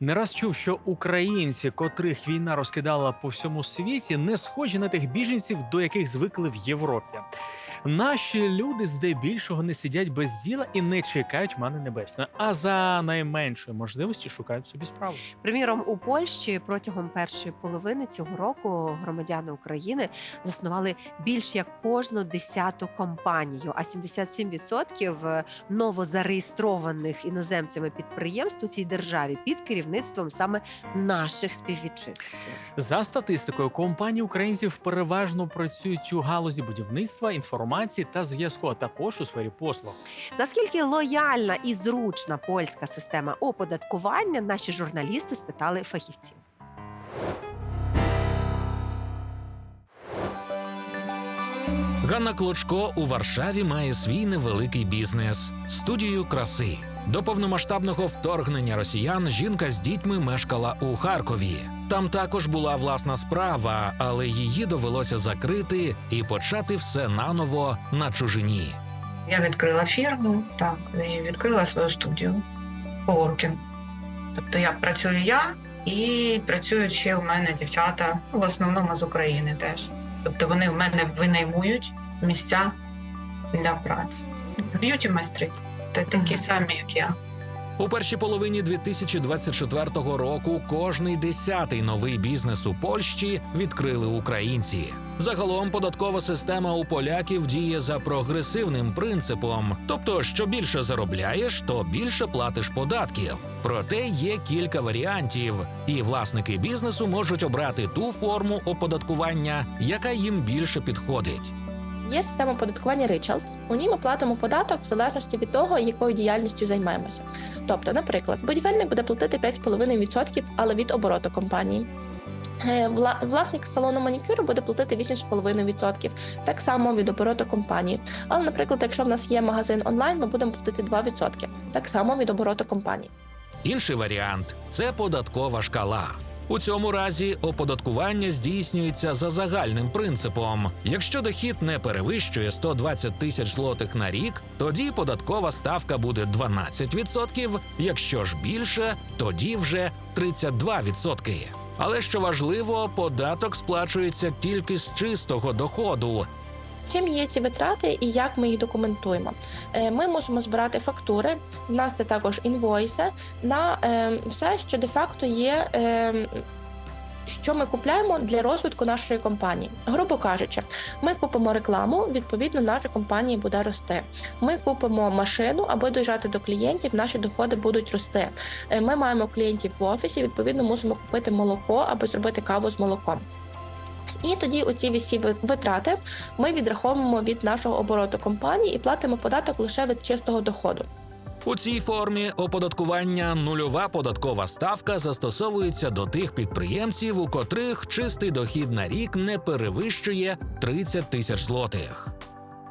Не раз чув, що українці, котрих війна розкидала по всьому світі, не схожі на тих біженців, до яких звикли в Європі. Наші люди здебільшого не сидять без діла і не чекають мани небесної, а за найменшої можливості шукають собі справу. Приміром, у Польщі протягом першої половини цього року громадяни України заснували більш як кожну десяту компанію, а 77% новозареєстрованих іноземцями підприємств у цій державі під керівництвом саме наших співвітчизників. За статистикою, компанії українців переважно працюють у галузі будівництва, інформації та зв'язку, а також у сфері послуг. Наскільки лояльна і зручна польська система оподаткування, наші журналісти спитали фахівців. Ганна Клочко у Варшаві має свій невеликий бізнес студію краси. До повномасштабного вторгнення росіян жінка з дітьми мешкала у Харкові. Там також була власна справа, але її довелося закрити і почати все наново на чужині. Я відкрила фірму, так, і відкрила свою студію коворкінг. Тобто я працюю я і працюють ще у мене дівчата, в основному з України теж. Тобто вони в мене винаймують місця для праці. Б'юті майстри, та такі самі, як я. У першій половині 2024 року кожний десятий новий бізнес у Польщі відкрили українці. Загалом податкова система у поляків діє за прогресивним принципом, тобто, що більше заробляєш, то більше платиш податків. Проте є кілька варіантів, і власники бізнесу можуть обрати ту форму оподаткування, яка їм більше підходить. Є система оподаткування Ричалд. У ній ми платимо податок в залежності від того, якою діяльністю займаємося. Тобто, наприклад, будівельник буде платити 5,5%, але від обороту компанії. Е, Власник салону манікюру буде платити 8,5%, так само від обороту компанії. Але, наприклад, якщо в нас є магазин онлайн, ми будемо платити 2%, так само від обороту компанії. Інший варіант це податкова шкала. У цьому разі оподаткування здійснюється за загальним принципом. Якщо дохід не перевищує 120 тисяч злотих на рік, тоді податкова ставка буде 12%, якщо ж більше, тоді вже 32%. Але що важливо, податок сплачується тільки з чистого доходу, Чим є ці витрати і як ми їх документуємо? Е, Ми мусимо збирати фактури. В нас це також інвойси на е, все, що де-факто є. е, Що ми купляємо для розвитку нашої компанії, грубо кажучи, ми купимо рекламу. Відповідно, наша компанія буде рости. Ми купимо машину, аби доїжджати до клієнтів. Наші доходи будуть рости. Ми маємо клієнтів в офісі. Відповідно, мусимо купити молоко, аби зробити каву з молоком. І тоді оці всі ви- витрати ми відраховуємо від нашого обороту компанії і платимо податок лише від чистого доходу. У цій формі оподаткування нульова податкова ставка застосовується до тих підприємців, у котрих чистий дохід на рік не перевищує 30 тисяч злотих.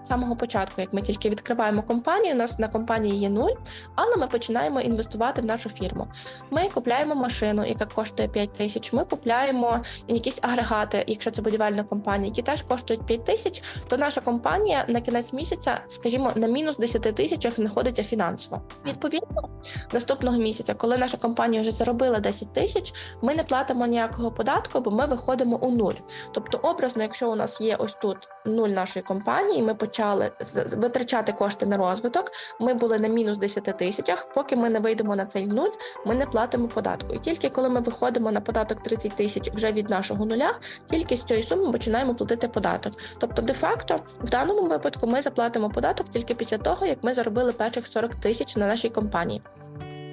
Самого початку, як ми тільки відкриваємо компанію, у нас на компанії є нуль, але ми починаємо інвестувати в нашу фірму. Ми купляємо машину, яка коштує 5 тисяч. Ми купляємо якісь агрегати, якщо це будівельна компанія, які теж коштують 5 тисяч. То наша компанія на кінець місяця, скажімо, на мінус 10 тисячах знаходиться фінансово. Відповідно, наступного місяця, коли наша компанія вже заробила 10 тисяч, ми не платимо ніякого податку, бо ми виходимо у нуль. Тобто, образно, якщо у нас є ось тут нуль нашої компанії, ми почали витрачати кошти на розвиток. Ми були на мінус 10 тисячах. Поки ми не вийдемо на цей нуль, ми не платимо податку. І тільки коли ми виходимо на податок 30 тисяч вже від нашого нуля, тільки з цієї суми починаємо платити податок. Тобто, де-факто, в даному випадку ми заплатимо податок тільки після того, як ми заробили перших 40 тисяч на нашій компанії.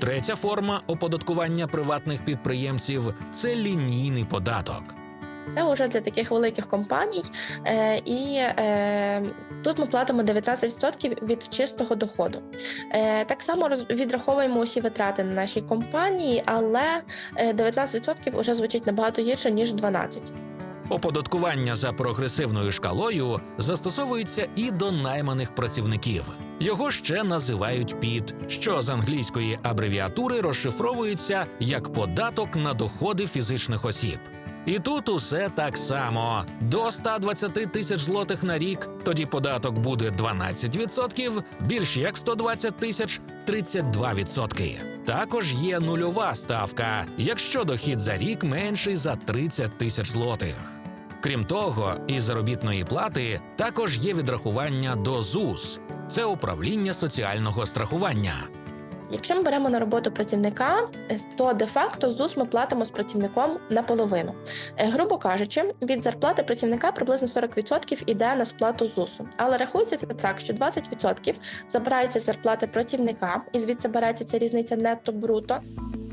Третя форма оподаткування приватних підприємців це лінійний податок. Це вже для таких великих компаній, е, і е, тут ми платимо 19% від чистого доходу. Е, так само роз- відраховуємо усі витрати на нашій компанії, але е, 19% вже звучить набагато гірше ніж 12%. Оподаткування за прогресивною шкалою застосовується і до найманих працівників. Його ще називають ПІД, що з англійської абревіатури розшифровується як податок на доходи фізичних осіб. І тут усе так само: до 120 тисяч злотих на рік, тоді податок буде 12%, більш як 120 тисяч 32%. Також є нульова ставка, якщо дохід за рік менший за 30 тисяч злотих. Крім того, із заробітної плати також є відрахування до ЗУС це управління соціального страхування. Якщо ми беремо на роботу працівника, то де-факто ЗУС ми платимо з працівником наполовину. Е, Грубо кажучи, від зарплати працівника приблизно 40% іде на сплату ЗУСу. Але рахується це так, що 20% забирається з зарплати працівника, і звідси береться ця різниця нетто-бруто.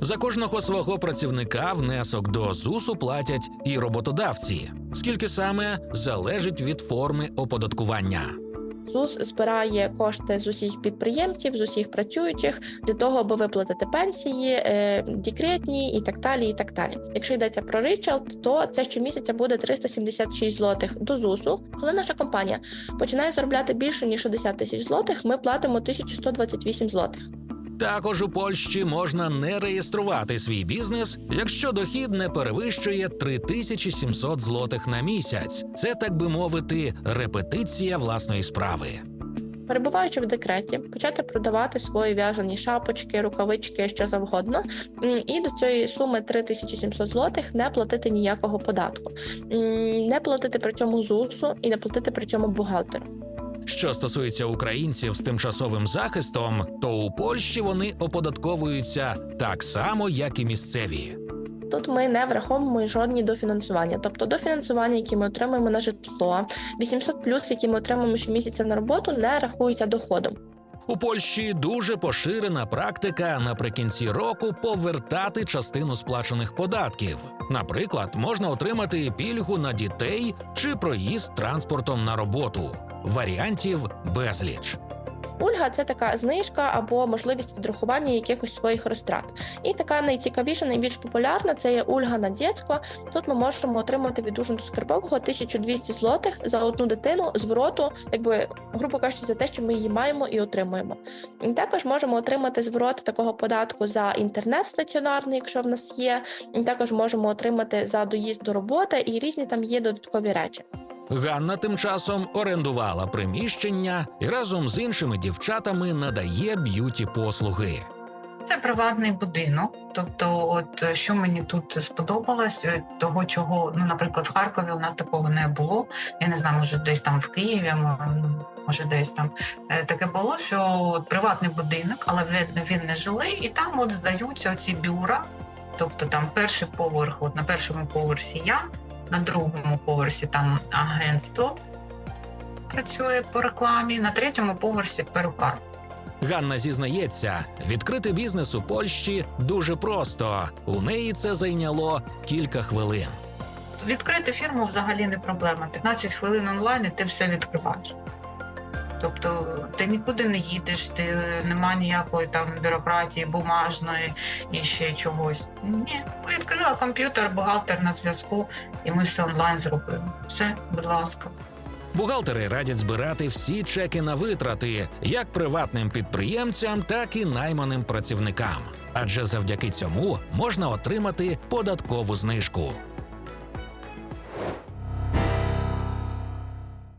За кожного свого працівника внесок до ЗУСу платять і роботодавці. Скільки саме залежить від форми оподаткування. ЗУС збирає кошти з усіх підприємців, з усіх працюючих для того, аби виплатити пенсії, е, декретні і так далі. І так далі. Якщо йдеться про Ричалд, то це щомісяця буде 376 злотих до ЗУСу. Коли наша компанія починає заробляти більше ніж 60 тисяч злотих, ми платимо 1128 злотих. Також у Польщі можна не реєструвати свій бізнес, якщо дохід не перевищує 3700 злотих на місяць. Це так би мовити, репетиція власної справи. Перебуваючи в декреті, почати продавати свої в'язані шапочки, рукавички, що завгодно, і до цієї суми 3700 злотих не платити ніякого податку, не платити при цьому ЗУСу і не платити при цьому бухгалтеру. Що стосується українців з тимчасовим захистом, то у Польщі вони оподатковуються так само, як і місцеві. Тут ми не враховуємо жодні дофінансування, тобто дофінансування, які ми отримуємо на житло, 800 плюс, які ми отримуємо щомісяця на роботу, не рахуються доходом. У Польщі дуже поширена практика наприкінці року повертати частину сплачених податків. Наприклад, можна отримати пільгу на дітей чи проїзд транспортом на роботу. Варіантів безліч. Ульга це така знижка або можливість відрахування якихось своїх розтрат. І така найцікавіша, найбільш популярна це є Ульга на дєцько. Тут ми можемо отримати від Ужгороду Скарбового 1200 злотих за одну дитину звороту, якби грубо кажучи, за те, що ми її маємо і отримуємо. І також можемо отримати зворот такого податку за інтернет стаціонарний, якщо в нас є. І також можемо отримати за доїзд до роботи і різні там є додаткові речі. Ганна тим часом орендувала приміщення і разом з іншими дівчатами надає б'юті послуги. Це приватний будинок. Тобто, от що мені тут сподобалось, е, того чого, ну, наприклад, в Харкові у нас такого не було. Я не знаю, може десь там в Києві, може десь там е, таке було, що от приватний будинок, але він не жилий, і там от здаються оці бюра. Тобто там перший поверх, от на першому поверсі я, на другому поверсі там агентство працює по рекламі, на третьому поверсі перукар. Ганна зізнається, відкрити бізнес у Польщі дуже просто. У неї це зайняло кілька хвилин. Відкрити фірму взагалі не проблема. 15 хвилин онлайн і ти все відкриваєш. Тобто ти нікуди не їдеш, ти нема ніякої там бюрократії, бумажної і ще чогось. Ні, відкрила комп'ютер, бухгалтер на зв'язку, і ми все онлайн зробили. Все, будь ласка. Бухгалтери радять збирати всі чеки на витрати як приватним підприємцям, так і найманим працівникам. Адже завдяки цьому можна отримати податкову знижку.